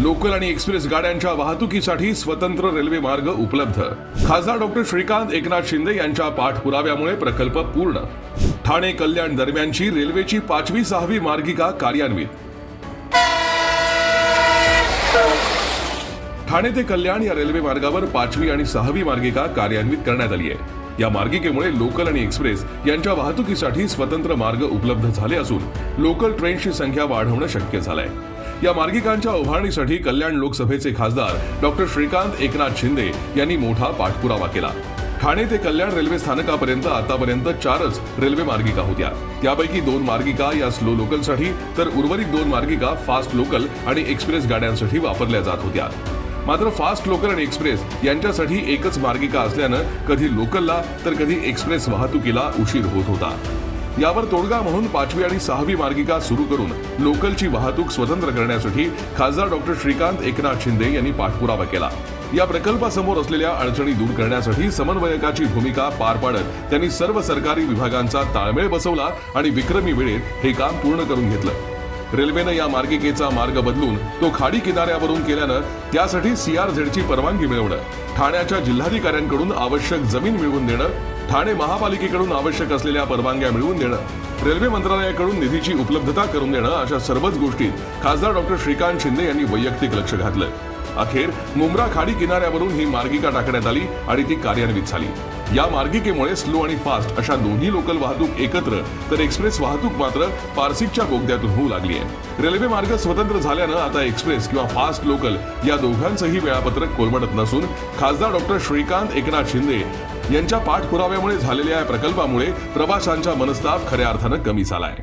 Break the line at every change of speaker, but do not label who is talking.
Local आणि express गाड्यांच्या वाहतुकीसाठी स्वतंत्र रेल्वे मार्ग उपलब्ध. खासदार डॉक्टर श्रीकांत एकनाथ शिंदे यांच्या पाठपुराव्यामुळे प्रकल्प पूर्ण. ठाणे कल्याण दरम्यानची रेल्वेची पाचवी सहावी मार्गिका कार्यान्वित. ठाणे ते कल्याण या रेल्वे मार्गावर पाचवी आणि सहावी मार्गिका कार्यान्वित करण्यात आली आहे. या मार्गिकेमुळे लोकल आणि एक्सप्रेस यांच्या वाहतुकीसाठी स्वतंत्र मार्ग उपलब्ध झाले असून लोकल ट्रेनची संख्या वाढवणं शक्य झालंय. या मार्गिकांच्या उभारणीसाठी कल्याण लोकसभेचे खासदार डॉक्टर श्रीकांत एकनाथ शिंदे यांनी मोठा पाठपुरावा केला. ठाणे ते कल्याण रेल्वे स्थानकापर्यंत आतापर्यंत चारच रेल्वे मार्गिका होत्या. त्यापैकी दोन मार्गिका या स्लो लोकलसाठी तर उर्वरित दोन मार्गिका फास्ट लोकल आणि एक्सप्रेस गाड्यांसाठी वापरल्या जात होत्या. मात्र फास्ट लोकल आणि एक्सप्रेस यांच्यासाठी एकच मार्गिका असल्यानं कधी लोकलला तर कधी एक्सप्रेस वाहतुकीला उशीर होत होता. यावर तोडगा म्हणून पाचवी आणि सहावी मार्गिका सुरू करून लोकलची वाहतूक स्वतंत्र करण्यासाठी खासदार डॉक्टर श्रीकांत एकनाथ शिंदे यांनी पाठपुरावा केला. या प्रकल्पासमोर असलेल्या अडचणी दूर करण्यासाठी समन्वयकाची भूमिका पार पाडत त्यांनी सर्व सरकारी विभागांचा ताळमेळ बसवला आणि विक्रमी वेळेत हे काम पूर्ण करून घेतलं. रेल्वेनं या मार्गिकेचा मार्ग बदलून तो खाडी किनाऱ्यावरून केल्यानं त्यासाठी सीआरझेडची परवानगी मिळवणं ठाण्याच्या जिल्हाधिकाऱ्यांकडून आवश्यक जमीन मिळवून देणं ठाणे महापालिकेकडून आवश्यक असलेल्या परवानग्या मिळवून देणं रेल्वे मंत्रालयाकडून निधीची उपलब्धता करून देणं अशा सर्वच गोष्टीत खासदार डॉक्टर श्रीकांत शिंदे यांनी वैयक्तिक लक्ष घातलं. अखेर मुंब्रा खाडी किनाऱ्यावरून ही मार्गिका टाकण्यात आली आणि ती कार्यान्वित झाली. या मार्गिकेमुळे स्लो आणि फास्ट अशा दोन्ही लोकल वाहतूक एकत्र तर एक्सप्रेस वाहतूक मात्र पारसिकच्या बोगद्यातून होऊ लागली आहे. रेल्वे मार्ग स्वतंत्र झाल्यानं आता एक्सप्रेस किंवा फास्ट लोकल या दोघांचंही वेळापत्रक कोलमडत नसून खासदार डॉक्टर श्रीकांत एकनाथ शिंदे यांच्या पाठपुराव्यामुळे झालेल्या या प्रकल्पामुळे प्रवाशांचा मनस्ताप खऱ्या अर्थानं कमी झालाय.